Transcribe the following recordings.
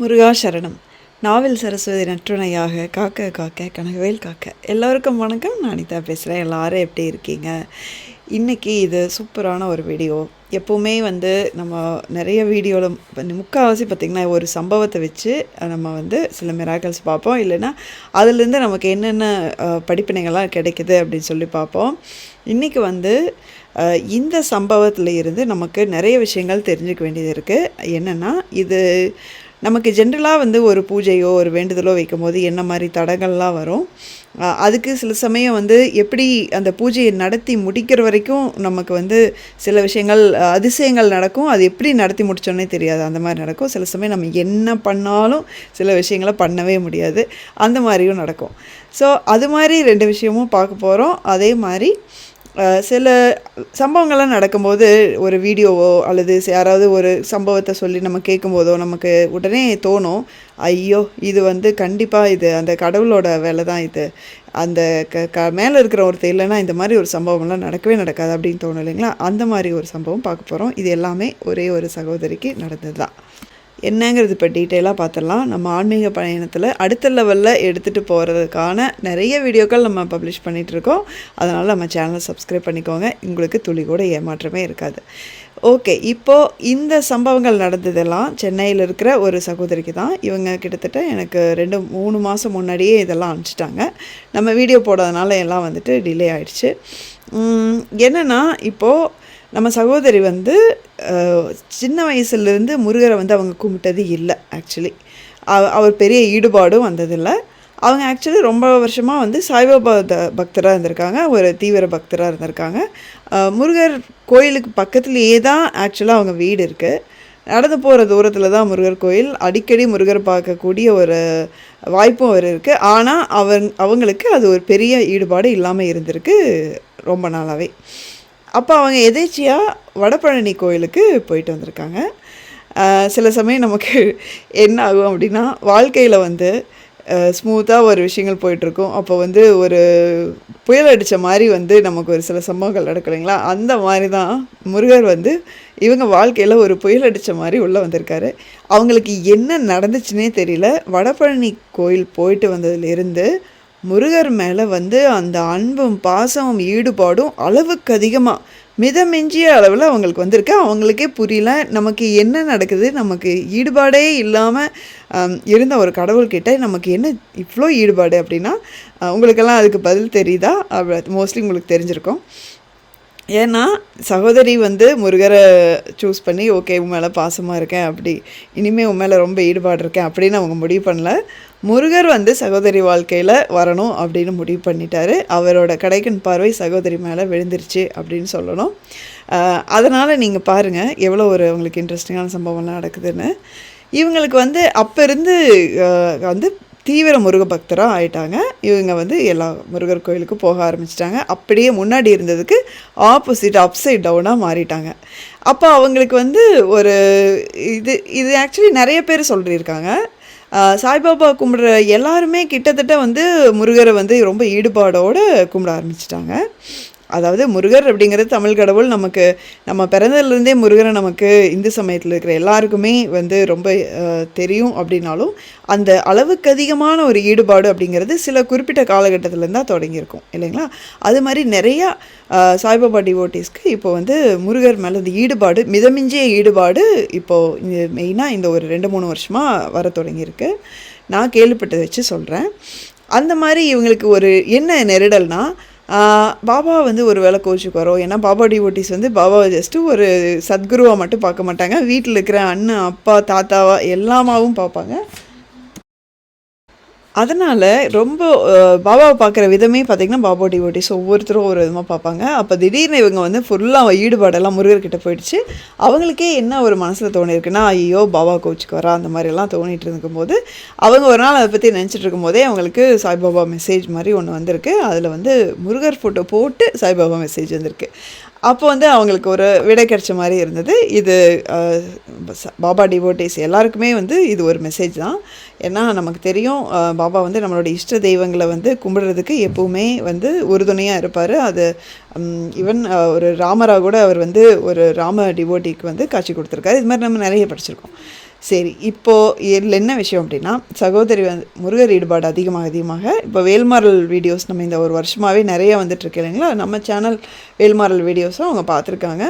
முருகா சரணம் நாவல் சரஸ்வதி நற்றுணையாக காக்க காக்க கனகவேல் காக்க. எல்லோருக்கும் வணக்கம். நான் அனிதா பேசுகிறேன் எல்லாரும் எப்படி இருக்கீங்க? இன்றைக்கி இது சூப்பரான ஒரு வீடியோ. எப்போவுமே வந்து நம்ம நிறைய வீடியோவில் முக்கால்வாசி பார்த்திங்கன்னா ஒரு சம்பவத்தை வச்சு நம்ம வந்து சில மிராக்கல்ஸ் பார்ப்போம். இல்லைன்னா அதுலேருந்து நமக்கு என்னென்ன படிப்பினைகள்லாம் கிடைக்குது அப்படின்னு சொல்லி பார்ப்போம். இன்றைக்கி வந்து இந்த சம்பவத்தில் இருந்து நமக்கு நிறைய விஷயங்கள் தெரிஞ்சுக்க வேண்டியது இருக்குது என்னென்னா இது நமக்கு ஜென்ரலாக வந்து ஒரு பூஜையோ ஒரு வேண்டுதலோ வைக்கும்போது என்ன மாதிரி தடங்கள்லாம் வரும்? அதுக்கு சில சமயம் வந்து எப்படி அந்த பூஜையை நடத்தி முடிக்கிற வரைக்கும் நமக்கு வந்து சில விஷயங்கள் அதிசயங்கள் நடக்கும். அது எப்படி நடத்தி முடித்தோன்னே தெரியாது. அந்த மாதிரி நடக்கும். சில சமயம் நம்ம என்ன பண்ணாலும் சில விஷயங்களை பண்ணவே முடியாது. அந்த மாதிரியும் நடக்கும். ஸோ அது மாதிரி ரெண்டு விஷயமும் பார்க்க போகிறோம் அதே மாதிரி சில சம்பவங்கள்லாம் நடக்கும்போது ஒரு வீடியோவோ அல்லது யாராவது ஒரு சம்பவத்தை சொல்லி நம்ம கேட்கும்போதோ நமக்கு உடனே தோணும் ஐயோ இது வந்து கண்டிப்பாக இது அந்த கடவுளோட வேலை தான் இது. அந்த க க மேலே இருக்கிற ஒருத்தர் இல்லைன்னா இந்த மாதிரி ஒரு சம்பவம்லாம் நடக்கவே நடக்காது அப்படின்னு தோணும் இல்லைங்களா? அந்த மாதிரி ஒரு சம்பவம் பார்க்க போகிறோம் இது எல்லாமே ஒரே ஒரு சகோதரிக்கு நடந்தது தான். என்னங்கிறது இப்போ டீட்டெயிலாக பார்த்துடலாம் நம்ம ஆன்மீக பயணத்தில் அடுத்த லெவலில் எடுத்துகிட்டு போகிறதுக்கான நிறைய வீடியோக்கள் நம்ம பப்ளிஷ் பண்ணிகிட்ருக்கோம் அதனால் நம்ம சேனலை சப்ஸ்கிரைப் பண்ணிக்கோங்க. உங்களுக்கு துளி கூட ஏமாற்றமே இருக்காது. ஓகே இப்போது இந்த சம்பவங்கள் நடந்ததெல்லாம் சென்னையில் இருக்கிற ஒரு சகோதரிக்கு தான். இவங்க கிட்டத்தட்ட எனக்கு ரெண்டு மூணு மாதம் முன்னாடியே இதெல்லாம் அனுப்பிச்சிட்டாங்க. நம்ம வீடியோ போடாதனால எல்லாம் வந்துட்டு டிலே ஆயிடுச்சு. என்னென்னா இப்போது நம்ம சகோதரி வந்து சின்ன வயசுலேருந்து முருகரை வந்து அவங்க கும்பிட்டது இல்லை ஆக்சுவலி அவர் பெரிய ஈடுபாடும் வந்ததில்லை. அவங்க ஆக்சுவலி ரொம்ப வருஷமாக வந்து சாய்பாபா த பக்தராக இருந்திருக்காங்க ஒரு தீவிர பக்தராக இருந்திருக்காங்க. முருகர் கோயிலுக்கு பக்கத்துலேயே தான் ஆக்சுவலாக அவங்க வீடு இருக்குது நடந்து போகிற தூரத்தில் தான் முருகர் கோயில். அடிக்கடி முருகர் பார்க்கக்கூடிய ஒரு வாய்ப்பும் அவர் இருக்குது ஆனால் அவங் அவங்களுக்கு அது ஒரு பெரிய ஈடுபாடு இல்லாமல் இருந்திருக்கு ரொம்ப நாளாகவே அப்போ அவங்க எதேச்சியாக வடபழனி கோயிலுக்கு போயிட்டு வந்திருக்காங்க. சில சமயம் நமக்கு என்ன ஆகும் அப்படின்னா வாழ்க்கையில் வந்து ஸ்மூத்தாக ஒரு விஷயங்கள் போயிட்டுருக்கும். அப்போ வந்து ஒரு புயல் அடித்த மாதிரி வந்து நமக்கு ஒரு சில சம்பவங்கள் நடக்கும் இல்லைங்களா? அந்த மாதிரி தான் முருகர் வந்து இவங்க வாழ்க்கையில் ஒரு புயல் அடித்த மாதிரி உள்ளே வந்திருக்காரு. அவங்களுக்கு என்ன நடந்துச்சுன்னே தெரியல. வடபழனி கோயில் போயிட்டு வந்ததுலேருந்து முருகர் மேலே வந்து அந்த அன்பும் பாசமும் ஈடுபாடும் அளவுக்கு அதிகமாக மிதமிஞ்சிய அளவில் அவங்களுக்கு வந்திருக்கு. அவங்களுக்கே புரியல. நமக்கு என்ன நடக்குது? நமக்கு ஈடுபாடே இல்லாமல் இருந்த ஒரு கடவுள்கிட்ட நமக்கு என்ன இவ்வளோ ஈடுபாடு அப்படின்னா உங்களுக்கெல்லாம் அதுக்கு பதில் தெரியுதா? மோஸ்ட்லி உங்களுக்கு தெரிஞ்சிருக்கும். ஏன்னா சகோதரி வந்து முருகரை சூஸ் பண்ணி ஓகே உன் மேலே பாசமாக இருக்கேன். அப்படி இனிமேல் உன் மேலே ரொம்ப ஈடுபாடு இருக்கேன். அப்படின்னு அவங்க முடிவு பண்ணல. முருகர் வந்து சகோதரி வாழ்க்கையில் வரணும் அப்படின்னு முடிவு பண்ணிட்டாரு. அவரோட கடைக்கன் பார்வை சகோதரி மேலே விழுந்துருச்சு அப்படின்னு சொல்லணும். அதனால் நீங்கள் பாருங்கள் எவ்வளோ ஒரு உங்களுக்கு இன்ட்ரெஸ்டிங்கான சம்பவம்லாம் நடக்குதுன்னு. இவங்களுக்கு வந்து அப்போ இருந்து வந்து தீவிர முருக பக்தராக ஆயிட்டாங்க. இவங்க வந்து எல்லா முருகர் கோயிலுக்கும் போக ஆரம்பிச்சிட்டாங்க. அப்படியே முன்னாடி இருந்ததுக்கு ஆப்போசிட் அப்சைட் டவுனாக மாறிட்டாங்க. அப்போ அவங்களுக்கு வந்து ஒரு இது இது ஆக்சுவலி நிறைய பேர் சொல்லியிருக்காங்க. சாய்பாபா கும்பிட்ற எல்லாருமே கிட்டத்தட்ட வந்து முருகரை வந்து ரொம்ப ஈடுபாடோடு கும்பிட ஆரம்பிச்சிட்டாங்க. அதாவது முருகர் அப்படிங்கிறது தமிழ் கடவுள். நமக்கு நம்ம பிறந்ததுலேருந்தே முருகரை நமக்கு இந்து சமயத்தில் இருக்கிற எல்லாருக்குமே வந்து ரொம்ப தெரியும் அப்படின்னாலும் அந்த அளவுக்கு அதிகமான ஒரு ஈடுபாடு அப்படிங்கிறது சில குறிப்பிட்ட காலகட்டத்திலேருந்து தான் தொடங்கியிருக்கும் இல்லைங்களா? அது மாதிரி நிறையா சாய்பாபா டிவோட்டிஸ்க்கு இப்போ வந்து முருகர் மேலே இந்த ஈடுபாடு மிதமிஞ்சிய ஈடுபாடு இப்போது மெயினாக இந்த ஒரு ரெண்டு மூணு வருஷமாக வர தொடங்கியிருக்கு. நான் கேள்விப்பட்டதை வச்சு சொல்கிறேன் அந்த மாதிரி இவங்களுக்கு ஒரு என்ன நெருடல்னா பாபா வந்து ஒரு வேளை கோச்சுக்கு வரோம். ஏன்னா பாபா டிவோட்டிஸ் வந்து பாபாவை ஜஸ்ட்டு ஒரு சத்குருவாக மட்டும் பார்க்க மாட்டாங்க. வீட்டில் இருக்கிற அண்ணன் அப்பா தாத்தாவா எல்லாமாவும் பார்ப்பாங்க. அதனால் ரொம்ப பாபாவை பார்க்குற விதமே பார்த்திங்கன்னா பாபா டிவோட்டிஸ் ஒவ்வொருத்தரும் ஒரு விதமாக பார்ப்பாங்க. அப்போ திடீர்னு இவங்க வந்து ஃபுல்லாக ஈடுபாடெல்லாம் முருகர்கிட்ட போயிடுச்சு. அவங்களுக்கே என்ன ஒரு மனசில் தோணியிருக்குன்னா ஐயோ பாபா கோச்சுக்கு வரா அந்த மாதிரிலாம் தோணிட்டு இருக்கும்போது அவங்க ஒரு நாள் அதை பற்றி நினச்சிட்டு இருக்கும்போதே அவங்களுக்கு சாய்பாபா மெசேஜ் மாதிரி ஒன்று வந்திருக்கு. அதில் வந்து முருகர் ஃபோட்டோ போட்டு சாய்பாபா மெசேஜ் வந்திருக்கு. அப்போ வந்து அவங்களுக்கு ஒரு விடை கிடைச்ச மாதிரி இருந்தது. இது பாபா டிவோட்டிஸ் எல்லாருக்குமே வந்து இது ஒரு மெசேஜ் தான். ஏன்னா நமக்கு தெரியும் பாபா வந்து நம்மளோட இஷ்ட தெய்வங்களை வந்து கும்பிடுறதுக்கு எப்போவுமே வந்து உறுதுணையாக இருப்பார். அது ஈவன் ஒரு ராமரா கூட அவர் வந்து ஒரு ராம டிவோட்டிக்கு வந்து காட்சி கொடுத்துருக்காரு. இது மாதிரி நம்ம நிறைய படிச்சிருக்கோம். சரி இப்போது இதில் என்ன விஷயம் அப்படின்னா சகோதரி வந்து முருகர் ஈடுபாடு அதிகமாக அதிகமாக. இப்போ வேல்மாரல் வீடியோஸ் நம்ம இந்த ஒரு வருஷமாகவே நிறைய வந்துட்டுருக்கு இல்லைங்களா? நம்ம சேனல் வேல்மாரல் வீடியோஸும் அவங்க பார்த்துருக்காங்க.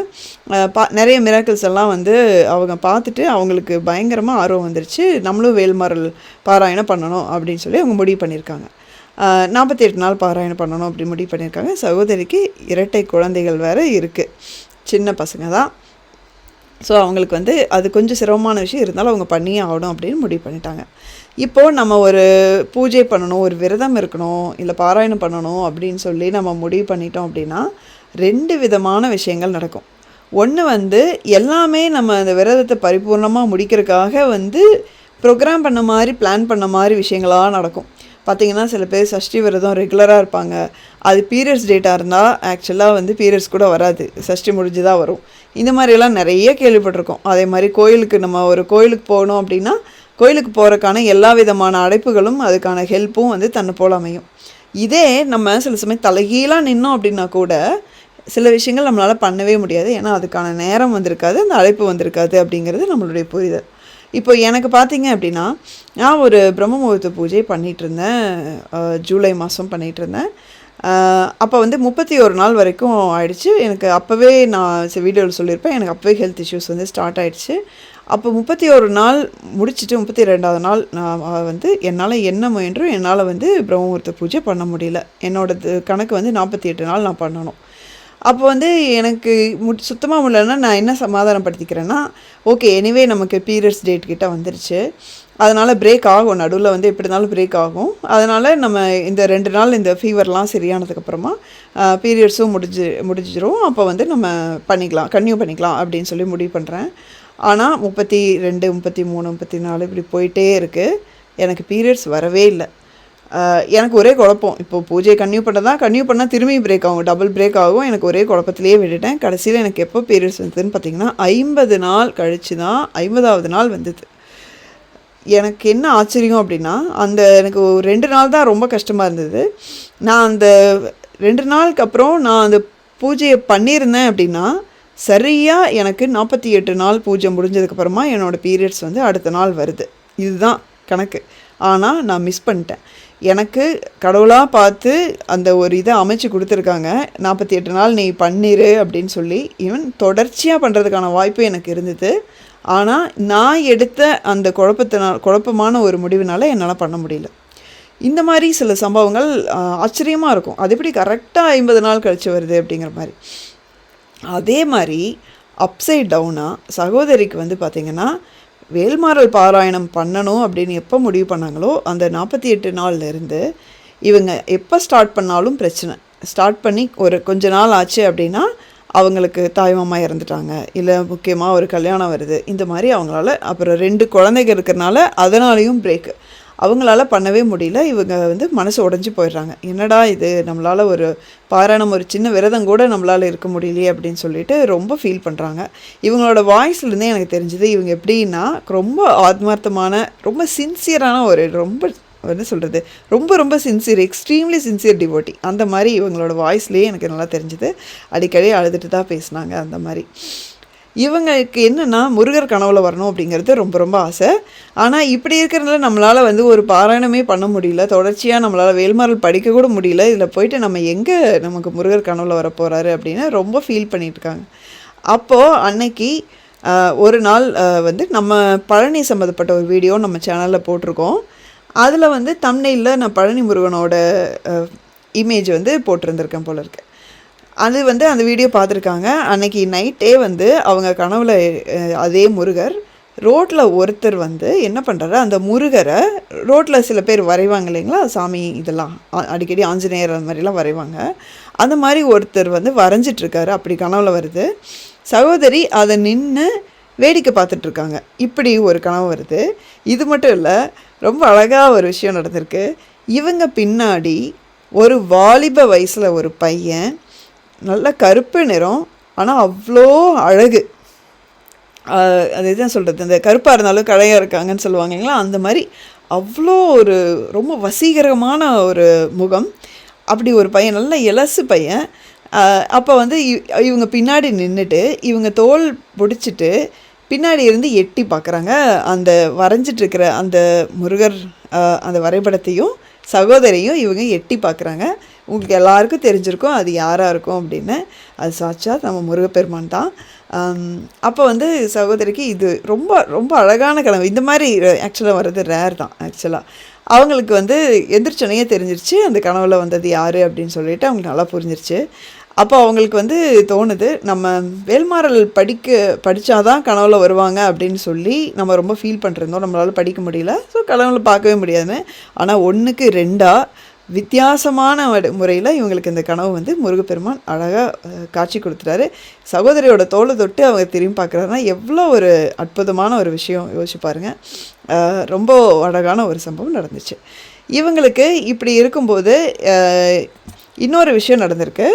பா நிறைய மிராக்கிள்ஸ் எல்லாம் வந்து அவங்க பார்த்துட்டு அவங்களுக்கு பயங்கரமாக ஆர்வம் வந்துருச்சு. நம்மளும் வேல்மாரல் பாராயணம் பண்ணணும் அப்படின்னு சொல்லி அவங்க முடிவு பண்ணியிருக்காங்க. நாற்பத்தி எட்டு நாள் பாராயணம் பண்ணணும் அப்படி முடிவு பண்ணியிருக்காங்க. சகோதரிக்கு இரட்டை குழந்தைகள் வேறு இருக்குது சின்ன பசங்க தான். ஸோ அவங்களுக்கு வந்து அது கொஞ்சம் சிரமமான விஷயம். இருந்தாலும் அவங்க பண்ணியே ஆகணும் அப்படின்னு முடிவு பண்ணிட்டாங்க. இப்போது நம்ம ஒரு பூஜை பண்ணணும் ஒரு விரதம் இருக்கணும் இல்லை பாராயணம் பண்ணணும் அப்படின்னு சொல்லி நம்ம முடிவு பண்ணிட்டோம் அப்படின்னா ரெண்டு விதமான விஷயங்கள் நடக்கும். ஒன்று வந்து எல்லாமே நம்ம அந்த விரதத்தை பரிபூர்ணமாக முடிக்கிறதுக்காக வந்து ப்ரோக்ராம் பண்ண மாதிரி பிளான் பண்ண மாதிரி விஷயங்களாக நடக்கும். பார்த்தீங்கன்னா சில பேர் சஷ்டி விரதம் ரெகுலராக இருப்பாங்க. அது பீரியட்ஸ் டேட்டாக இருந்தால் ஆக்சுவலாக வந்து பீரியட்ஸ் கூட வராது. சஷ்டி முடிஞ்சு தான் வரும். இந்த மாதிரியெல்லாம் நிறைய கேள்விப்பட்டிருக்கோம். அதே மாதிரி கோயிலுக்கு நம்ம ஒரு கோயிலுக்கு போகணும் அப்படின்னா கோயிலுக்கு போகிறக்கான எல்லா விதமான அழைப்புகளும் அதுக்கான ஹெல்ப்பும் வந்து தன்னை போல் அமையும். இதே நம்ம சில சமயம் தலைகீழாக நின்னோம் அப்படின்னா கூட சில விஷயங்கள் நம்மளால் பண்ணவே முடியாது. ஏன்னா அதுக்கான நேரம் வந்திருக்காது அந்த அழைப்பு வந்திருக்காது அப்படிங்கிறது நம்மளுடைய புரிதல். இப்போ எனக்கு பார்த்தீங்க அப்படின்னா நான் ஒரு பிரம்ம முகூர்த்த பூஜை பண்ணிகிட்ருந்தேன் ஜூலை மாதம் பண்ணிகிட்டு இருந்தேன் அப்போ வந்து முப்பத்தி ஒரு நாள் வரைக்கும் ஆயிடுச்சு. எனக்கு அப்போவே நான் வீடியோவில் சொல்லியிருப்பேன். எனக்கு அப்போவே ஹெல்த் இஷ்யூஸ் வந்து ஸ்டார்ட் ஆகிடுச்சு அப்போ முப்பத்தி ஒரு நாள் முடிச்சுட்டு முப்பத்தி ரெண்டாவது நாள் நான் வந்து என்னால் என்ன முயன்றும் என்னால் வந்து பிரம்மமுகூர்த்த பூஜை பண்ண முடியல. என்னோடது கணக்கு வந்து நாற்பத்தி எட்டு நாள் நான் பண்ணணும். அப்போ வந்து எனக்கு மு சுத்தமாக முடியலன்னா நான் என்ன சமாதானப்படுத்திக்கிறேன்னா ஓகே எனிவே நமக்கு பீரியட்ஸ் டேட் கிட்ட வந்துருச்சு. அதனால் பிரேக் ஆகும். நடுவில் வந்து எப்படி இருந்தாலும் பிரேக் ஆகும். அதனால் நம்ம இந்த ரெண்டு நாள் இந்த ஃபீவர்லாம் சரியானதுக்கப்புறமா பீரியட்ஸும் முடிஞ்சு முடிஞ்சிடும் அப்போ வந்து நம்ம பண்ணிக்கலாம். கன்டினியூ பண்ணிக்கலாம் அப்படின்னு சொல்லி முடிவு பண்ணுறேன் ஆனால் முப்பத்தி ரெண்டு முப்பத்தி மூணு முப்பத்தி நாலு இப்படி போயிட்டே இருக்குது எனக்கு பீரியட்ஸ் வரவே இல்லை. எனக்கு ஒரே குழப்பம். இப்போ பூஜையை கன்டினியூ பண்ணதான் கன்யூ பண்ணால் திரும்பி பிரேக் ஆகும். டபுள் பிரேக் ஆகும். எனக்கு ஒரே குழப்பத்திலேயே விட்டுட்டேன். கடைசியில் எனக்கு எப்போ பீரியட்ஸ் வந்ததுன்னு பார்த்தீங்கன்னா ஐம்பது நாள் கழித்து தான் ஐம்பதாவது நாள் வந்தது. எனக்கு என்ன ஆச்சரியம் அப்படின்னா அந்த எனக்கு ரெண்டு நாள் தான் ரொம்ப கஷ்டமாக இருந்தது. நான் அந்த ரெண்டு நாளுக்கு அப்புறம் நான் அந்த பூஜையை பண்ணியிருந்தேன் அப்படின்னா சரியாக எனக்கு நாற்பத்தி எட்டு நாள் பூஜை முடிஞ்சதுக்கப்புறமா என்னோடய பீரியட்ஸ் வந்து அடுத்த நாள் வருது. இதுதான் கணக்கு. ஆனால் நான் மிஸ் பண்ணிட்டேன். எனக்கு கடவுளாக பார்த்து அந்த ஒரு இதை அமைச்சு கொடுத்துருக்காங்க. நாற்பத்தி எட்டு நாள் நீ பண்ணிரு அப்படின்னு சொல்லி ஈவன் தொடர்ச்சியாக பண்ணுறதுக்கான வாய்ப்பு எனக்கு இருந்தது. ஆனால் நான் எடுத்த அந்த குழப்பத்தினால் குழப்பமான ஒரு முடிவினால என்னால் பண்ண முடியல. இந்த மாதிரி சில சம்பவங்கள் ஆச்சரியமாக இருக்கும். அது எப்படி கரெக்டாக ஐம்பது நாள் கழித்து வருது அப்படிங்கிற மாதிரி. அதே மாதிரி அப்சைட் டவுனாக சகோதரிக்கு வந்து பார்த்திங்கன்னா வேல்மாறல் பாராயணம் பண்ணணும் அப்படின்னு எப்போ முடிவு பண்ணாங்களோ அந்த நாற்பத்தி எட்டு நாள்லேருந்து இவங்க எப்போ ஸ்டார்ட் பண்ணாலும் பிரச்சனை. ஸ்டார்ட் பண்ணி ஒரு கொஞ்ச நாள் ஆச்சு அப்படின்னா அவங்களுக்கு தாய்மாமா இறந்துட்டாங்க. இல்லை முக்கியமாக ஒரு கல்யாணம் வருது. இந்த மாதிரி அவங்களால அப்புறம் ரெண்டு குழந்தைங்க இருக்கிறனால அதனாலேயும் பிரேக்கு அவங்களால பண்ணவே முடியல. இவங்க வந்து மனசு உடஞ்சி போயிடுறாங்க. என்னடா இது? நம்மளால் ஒரு பாராயணம் ஒரு சின்ன விரதம் கூட நம்மளால் இருக்க முடியலையே அப்படின்னு சொல்லிட்டு ரொம்ப ஃபீல் பண்ணுறாங்க இவங்களோட வாய்ஸ்லேருந்தே எனக்கு தெரிஞ்சது இவங்க எப்படின்னா ரொம்ப ஆத்மார்த்தமான ரொம்ப சின்சியரான ஒரு ரொம்ப என்ன சொல்கிறது ரொம்ப ரொம்ப சின்சியர் எக்ஸ்ட்ரீம்லி சின்சியர் டிவோட்டி அந்த மாதிரி இவங்களோட வாய்ஸ்லேயே எனக்கு நல்லா தெரிஞ்சுது. அடிக்கடி அழுதுட்டு தான் பேசினாங்க அந்த மாதிரி. இவங்களுக்கு என்னென்னா முருகர் கனவுல வரணும் அப்படிங்கிறது ரொம்ப ரொம்ப ஆசை. ஆனால் இப்படி இருக்கிறதுல நம்மளால் வந்து ஒரு பாராயணமே பண்ண முடியல. தொடர்ச்சியாக நம்மளால் வேல்மாரல் படிக்க கூட முடியல. இதில் போயிட்டு நம்ம எங்கே நமக்கு முருகர் கனவுல வர போகிறாரு அப்படின்னு ரொம்ப ஃபீல் பண்ணிட்டு இருக்காங்க. அப்போது அன்னைக்கு ஒரு நாள் வந்து நம்ம பழனி சம்மந்தப்பட்ட ஒரு வீடியோ நம்ம சேனலில் போட்டிருக்கோம். அதில் வந்து தமிழில் நான் பழனி முருகனோட இமேஜ் வந்து போட்டிருந்திருக்கேன் போல இருக்கு. அது வந்து அந்த வீடியோ பார்த்துருக்காங்க. அன்னைக்கு நைட்டே வந்து அவங்க கனவுல அதே முருகர் ரோட்டில் ஒருத்தர் வந்து என்ன பண்ணுறாரு அந்த முருகரை ரோட்டில் சில பேர் வரைவாங்க இல்லைங்களா? சாமி இதெல்லாம் அடிக்கடி ஆஞ்சநேயர் அந்த மாதிரிலாம் வரைவாங்க. அந்த மாதிரி ஒருத்தர் வந்து வரைஞ்சிட்ருக்காரு. அப்படி கனவுல வருது. சகோதரி அதை நின்று வேடிக்கை பார்த்துட்ருக்காங்க. இப்படி ஒரு கனவு வருது. இது மட்டும் இல்லை ரொம்ப அழகாக ஒரு விஷயம் நடந்திருக்கு. இவங்க பின்னாடி ஒரு வாலிப வயசில் ஒரு பையன் நல்ல கருப்பு நிறம் ஆனால் அவ்வளோ அழகு. அது எதுதான் சொல்கிறது இந்த கருப்பாக இருந்தாலும் கழையாக இருக்காங்கன்னு சொல்லுவாங்கங்களா அந்த மாதிரி அவ்வளோ ஒரு ரொம்ப வசீகரமான ஒரு முகம். அப்படி ஒரு பையன் நல்ல இலசு பையன். அப்போ வந்து இ- இவங்க பின்னாடி நின்றுட்டு இவங்க தோல் பிடிச்சிட்டு பின்னாடி இருந்து எட்டி பார்க்குறாங்க அந்த வரைஞ்சிட்ருக்கிற அந்த முருகர் அந்த வரைபடத்தையும் சகோதரியும் இவங்க எட்டி பார்க்குறாங்க உங்களுக்கு எல்லாருக்கும் தெரிஞ்சிருக்கும் அது யாராக இருக்கும் அப்படின்னு. அது சாட்சாத் நம்ம முருகப்பெருமான் தான். அப்போ வந்து சகோதரிக்கு இது ரொம்ப ரொம்ப அழகான கனவு. இந்த மாதிரி ஆக்சுவலாக வர்றது ரேர் தான் ஆக்சுவலாக அவங்களுக்கு வந்து எந்திரிச்சனையே தெரிஞ்சிருச்சு அந்த கனவுல வந்தது யார் அப்படின்னு சொல்லிட்டு அவங்களுக்கு நல்லா புரிஞ்சிருச்சு. அப்போ அவங்களுக்கு வந்து தோணுது நம்ம வேல்மாறல் படிக்க படித்தாதான் கனவுல வருவாங்க அப்படின்னு சொல்லி நம்ம ரொம்ப ஃபீல் பண்ணிருந்தோம் நம்மளால் படிக்க முடியல ஸோ கனவுல பார்க்கவே முடியாதுன்னு. ஆனால் ஒன்றுக்கு ரெண்டாக வித்தியாசமான முறையில் இவங்களுக்கு இந்த கனவு வந்து முருகப்பெருமான் அழகாக காட்சி கொடுத்துட்டாரு. சகோதரியோட தோலை தொட்டு அவங்க திரும்பி பார்க்குறாருன்னா எவ்வளோ ஒரு அற்புதமான ஒரு விஷயம் யோசிச்சு பாருங்க. ரொம்ப அழகான ஒரு சம்பவம் நடந்துச்சு. இவங்களுக்கு இப்படி இருக்கும்போது இன்னொரு விஷயம் நடந்திருக்கு.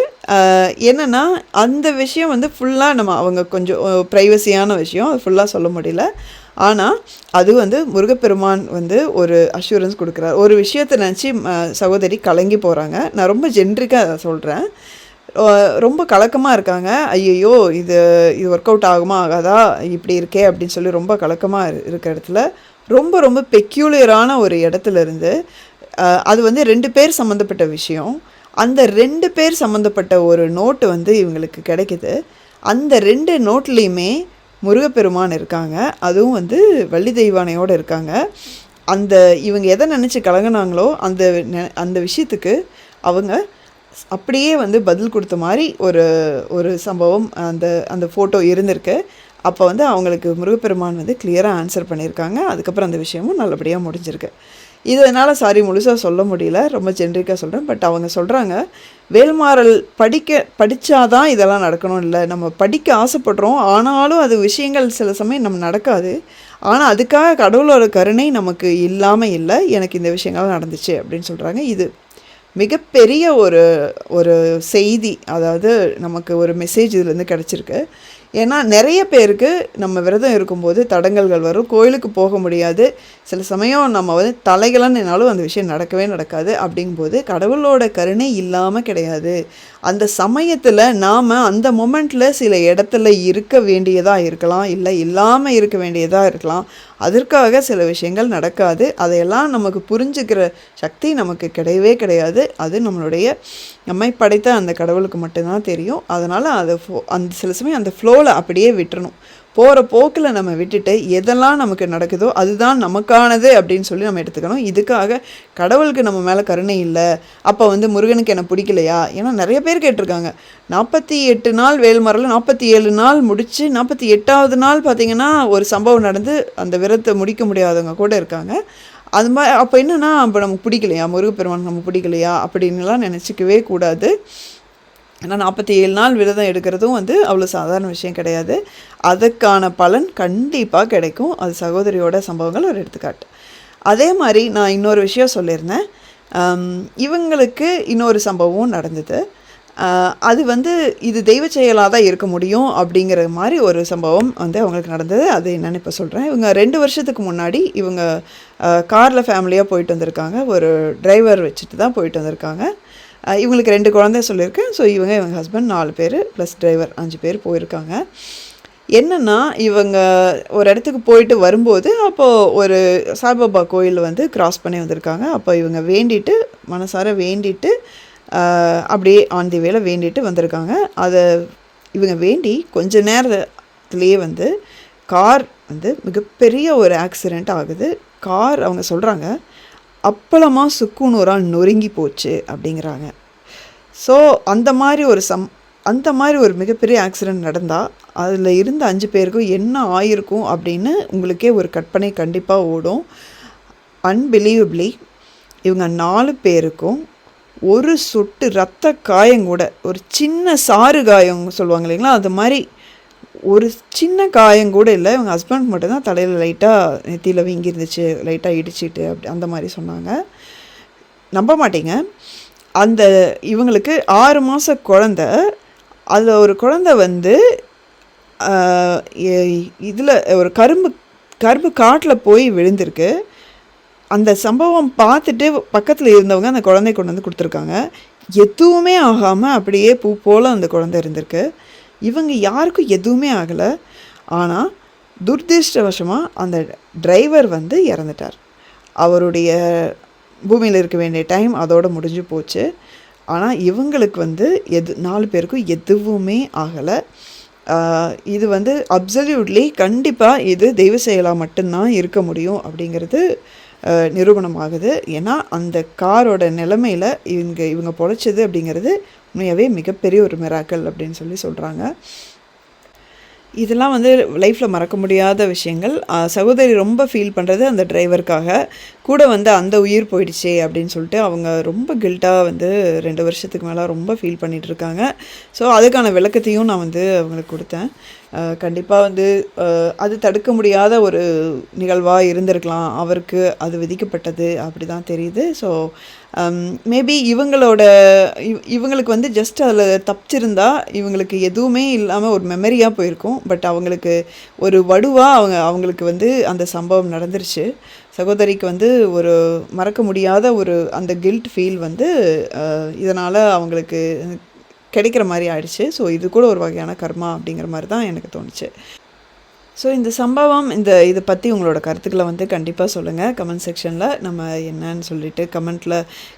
என்னென்னா அந்த விஷயம் வந்து ஃபுல்லாக நம்ம அவங்க கொஞ்சம் ப்ரைவசியான விஷயம். அது ஃபுல்லாக சொல்ல முடியல. ஆனால் அது வந்து முருகப்பெருமான் வந்து ஒரு அஷூரன்ஸ் கொடுக்குறார். ஒரு விஷயத்தை நினச்சி சகோதரி கலங்கி போகிறாங்க நான் ரொம்ப ஜென்ரிக்காக சொல்கிறேன் ரொம்ப கலக்கமாக இருக்காங்க. ஐயையோ இது இது ஒர்க் அவுட் ஆகுமா ஆகாதா? இப்படி இருக்கே அப்படின்னு சொல்லி ரொம்ப கலக்கமாக இருக்கிற இடத்துல ரொம்ப ரொம்ப பெக்யூலியரான ஒரு இடத்துல இருந்து அது வந்து ரெண்டு பேர் சம்மந்தப்பட்ட விஷயம். அந்த ரெண்டு பேர் சம்மந்தப்பட்ட ஒரு நோட்டு வந்து இவங்களுக்கு கிடைக்குது. அந்த ரெண்டு நோட்லேயுமே முருகப்பெருமான் இருக்காங்க. அதுவும் வந்து வள்ளி தெய்வானையோடு இருக்காங்க. அந்த இவங்க எதை நினச்சி கலங்கினாங்களோ அந்த நெ- அந்த விஷயத்துக்கு அவங்க அப்படியே வந்து பதில் கொடுத்த மாதிரி ஒரு ஒரு சம்பவம் அந்த அந்த ஃபோட்டோ இருந்திருக்கு. அப்போ வந்து அவங்களுக்கு முருகப்பெருமான் வந்து கிளியராக ஆன்சர் பண்ணியிருக்காங்க. அதுக்கப்புறம் அந்த விஷயமும் நல்லபடியாக முடிஞ்சிருக்கு. இதனால் சாரி முழுசாக சொல்ல முடியல. ரொம்ப ஜென்ரிக்காக சொல்கிறேன் பட் அவங்க சொல்கிறாங்க வேல்மாறல் படிக்க படித்தாதான் இதெல்லாம் நடக்கணும் இல்லை. நம்ம படிக்க ஆசைப்படுறோம். ஆனாலும் அது விஷயங்கள் சில சமயம் நம்ம நடக்காது. ஆனால் அதுக்காக கடவுளோட கருணை நமக்கு இல்லாமல் இல்லை. எனக்கு இந்த விஷயங்கள் நடந்துச்சு அப்படின்னு சொல்கிறாங்க இது மிகப்பெரிய ஒரு ஒரு செய்தி. அதாவது நமக்கு ஒரு மெசேஜ் இதுலேருந்து கிடச்சிருக்கு. ஏன்னா நிறைய பேருக்கு நம்ம விரதம் இருக்கும்போது தடங்கல்கள் வரும். கோயிலுக்கு போக முடியாது. சில சமயம் நம்ம வந்து தலைகளான்னாலும் அந்த விஷயம் நடக்கவே நடக்காது. அப்படிங்கும்போது கடவுளோட கருணை இல்லாமல் கிடையாது. அந்த சமயத்தில் நாம் அந்த மொமெண்ட்டில் சில இடத்துல இருக்க வேண்டியதாக இருக்கலாம். இல்லை இல்லாமல் இருக்க வேண்டியதாக இருக்கலாம். அதற்காக சில விஷயங்கள் நடக்காது. அதையெல்லாம் நமக்கு புரிஞ்சுக்கிற சக்தி நமக்கு கிடையவே கிடையாது. அது நம்மளுடைய நம்மை படைத்த அந்த கடவுளுக்கு மட்டும்தான் தெரியும். அதனால் அதை ஃபோ அந்த சில சமயம் அந்த ஃப்ளோவில் அப்படியே விட்டுறணும். போகிற போக்கில் நம்ம விட்டுட்டு எதெல்லாம் நமக்கு நடக்குதோ அதுதான் நமக்கானது அப்படின்னு சொல்லி நம்ம எடுத்துக்கணும். இதுக்காக கடவுளுக்கு நம்ம மேலே கருணை இல்லை. அப்போ வந்து முருகனுக்கு என்ன பிடிக்கலையா? ஏன்னா நிறைய பேர் கேட்டிருக்காங்க. நாற்பத்தி எட்டு நாள் வேல்மரில் நாற்பத்தி ஏழு நாள் முடித்து நாற்பத்தி எட்டாவது நாள் பார்த்திங்கன்னா ஒரு சம்பவம் நடந்து அந்த விரத்தை முடிக்க முடியாதவங்க கூட இருக்காங்க. அது மாதிரி அப்போ என்னென்னா அப்போ நமக்கு பிடிக்கலையா? முருகப்பெருமான் நமக்கு பிடிக்கலையா? அப்படின்னுலாம் நினச்சிக்கவே கூடாது. ஏன்னா நாற்பத்தி ஏழு நாள் விரதம் எடுக்கிறதும் வந்து அவ்வளோ சாதாரண விஷயம் கிடையாது. அதுக்கான பலன் கண்டிப்பாக கிடைக்கும். அது சகோதரியோட சம்பவங்கள் ஒரு எடுத்துக்காட்டு. அதே மாதிரி நான் இன்னொரு விஷயம் சொல்லியிருந்தேன். இவங்களுக்கு இன்னொரு சம்பவம் நடந்தது. அது வந்து இது தெய்வ செயலாக தான் இருக்க முடியும் அப்படிங்கிற மாதிரி ஒரு சம்பவம் வந்து அவங்களுக்கு நடந்தது. அது என்னன்னு இப்போ சொல்கிறேன் இவங்க ரெண்டு வருஷத்துக்கு முன்னாடி இவங்க காரில் ஃபேமிலியாக போயிட்டு வந்திருக்காங்க. ஒரு டிரைவர் வச்சுட்டு தான் போயிட்டு வந்திருக்காங்க. இவங்களுக்கு ரெண்டு குழந்தை சொல்லியிருக்கேன் ஸோ இவங்க இவங்க ஹஸ்பண்ட் நாலு பேர் ப்ளஸ் டிரைவர் அஞ்சு பேர் போயிருக்காங்க. என்னென்னா இவங்க ஒரு இடத்துக்கு போயிட்டு வரும்போது அப்போது ஒரு சாய்பாபா கோயில் வந்து கிராஸ் பண்ணி வந்திருக்காங்க. அப்போ இவங்க வேண்டிட்டு மனசார வேண்டிட்டு அப்படியே ஆன் தி வேலை வேண்டிட்டு வந்திருக்காங்க. அதை இவங்க வேண்டி கொஞ்ச நேரத்துலேயே வந்து கார் வந்து மிகப்பெரிய ஒரு ஆக்சிடெண்ட் ஆகுது. கார் அவங்க சொல்கிறாங்க அப்பளமாக சுக்குநூறால் நொறுங்கி போச்சு அப்படிங்கிறாங்க. ஸோ அந்த மாதிரி ஒரு சம் அந்த மாதிரி ஒரு மிகப்பெரிய ஆக்சிடெண்ட் நடந்தால் அதில் இருந்த அஞ்சு பேருக்கும் என்ன ஆயிருக்கும் அப்படின்னு உங்களுக்கே ஒரு கற்பனை கண்டிப்பாக ஓடும். அன்பிலீவபிளி இவங்க நாலு பேருக்கும் ஒரு சொட்டு ரத்த காயம் கூட ஒரு சின்ன சாறு காயம் சொல்லுவாங்க இல்லைங்களா? அது மாதிரி ஒரு சின்ன காயம் கூட இல்லை. இவங்க ஹஸ்பண்ட் மட்டும்தான் தலையில் லைட்டாக நெத்தியில் வீங்கி இருந்துச்சு லைட்டாக இடிச்சிட்டு அப்படி அந்த மாதிரி சொன்னாங்க. நம்ப மாட்டீங்க. அந்த இவங்களுக்கு ஆறு மாத குழந்த. அதில் ஒரு குழந்த வந்து இதில் ஒரு கரும்பு கரும்பு காட்டில் போய் விழுந்திருக்கு. அந்த சம்பவம் பார்த்துட்டு பக்கத்தில் இருந்தவங்க அந்த குழந்தை கொண்டு வந்து கொடுத்துருக்காங்க. எதுவுமே ஆகாமல் அப்படியே பூ போல் அந்த குழந்தை இருந்திருக்கு. இவங்க யாருக்கும் எதுவுமே ஆகலை. ஆனால் துர்திருஷ்டவசமாக அந்த டிரைவர் வந்து இறந்துட்டார். அவருடைய பூமியில் இருக்க வேண்டிய டைம் அதோடு முடிஞ்சு போச்சு. ஆனால் இவங்களுக்கு வந்து எது நாலு பேருக்கும் எதுவுமே ஆகலை. இது வந்து அப்சல்யூட்லி கண்டிப்பாக இது தெய்வ செயலாக மட்டும்தான் இருக்க முடியும் அப்படிங்கிறது நிரூபணமாகுது. ஏன்னா அந்த காரோட நிலமையில் இவங்க இவங்க பொழைச்சது அப்படிங்கிறது உண்மையாகவே மிகப்பெரிய ஒரு மிராக்கல் அப்படின்னு சொல்லி சொல்கிறாங்க இதெல்லாம் வந்து லைஃப்பில் மறக்க முடியாத விஷயங்கள். சகோதரி ரொம்ப ஃபீல் பண்ணுறது அந்த டிரைவருக்காக கூட வந்து அந்த உயிர் போயிடுச்சே அப்படின்னு சொல்லிட்டு அவங்க ரொம்ப கில்ட்டாக வந்து ரெண்டு வருஷத்துக்கு மேலே ரொம்ப ஃபீல் பண்ணிகிட்ருக்காங்க இருக்காங்க. ஸோ அதுக்கான விளக்கத்தையும் நான் வந்து அவங்களுக்கு கொடுத்தேன். கண்டிப்பாக வந்து அது தடுக்க முடியாத ஒரு நிகழ்வாக இருந்திருக்கலாம். அவருக்கு அது விதிக்கப்பட்டது அப்படி தான் தெரியுது ஸோ மேபி இவங்களோட இவ் இவங்களுக்கு வந்து ஜஸ்ட் அதில் தப்பிச்சிருந்தா இவங்களுக்கு எதுவுமே இல்லாமல் ஒரு மெமரியாக போயிருக்கும். பட் அவங்களுக்கு ஒரு வடுவாக அவங்க அவங்களுக்கு வந்து அந்த சம்பவம் நடந்துருச்சு. சகோதரிக்கு வந்து ஒரு மறக்க முடியாத ஒரு அந்த கில்ட் ஃபீல் வந்து இதனால் அவங்களுக்கு கிடைக்கிற மாதிரி ஆயிடுச்சு. ஸோ இது கூட ஒரு வகையான கர்மா அப்படிங்கிற மாதிரி தான் எனக்கு தோணுச்சு. ஸோ இந்த சம்பவம் இந்த இதை பற்றி உங்களோட கருத்துக்களை வந்து கண்டிப்பாக சொல்லுங்கள் கமெண்ட் செக்ஷனில் நம்ம என்னன்னு சொல்லிட்டு கமெண்ட்டில்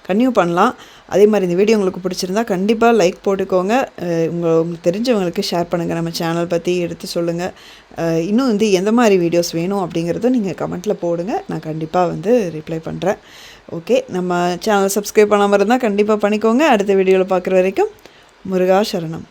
கன்டினியூ பண்ணலாம். அதே மாதிரி இந்த வீடியோ உங்களுக்கு பிடிச்சிருந்தா கண்டிப்பாக லைக் போட்டுக்கோங்க. உங்கள் உங்களுக்கு தெரிஞ்சவங்களுக்கு ஷேர் பண்ணுங்கள் நம்ம சேனல் பற்றி எடுத்து சொல்லுங்கள் இன்னும் வந்து எந்த மாதிரி வீடியோஸ் வேணும் அப்படிங்கிறதும் நீங்கள் கமெண்ட்டில் போடுங்க. நான் கண்டிப்பாக வந்து ரிப்ளை பண்ணுறேன் ஓகே நம்ம சேனல் சப்ஸ்கிரைப் பண்ணாமல் இருந்தால் கண்டிப்பாக பண்ணிக்கோங்க. அடுத்த வீடியோவில் பார்க்குற வரைக்கும் முருகா சரணம்.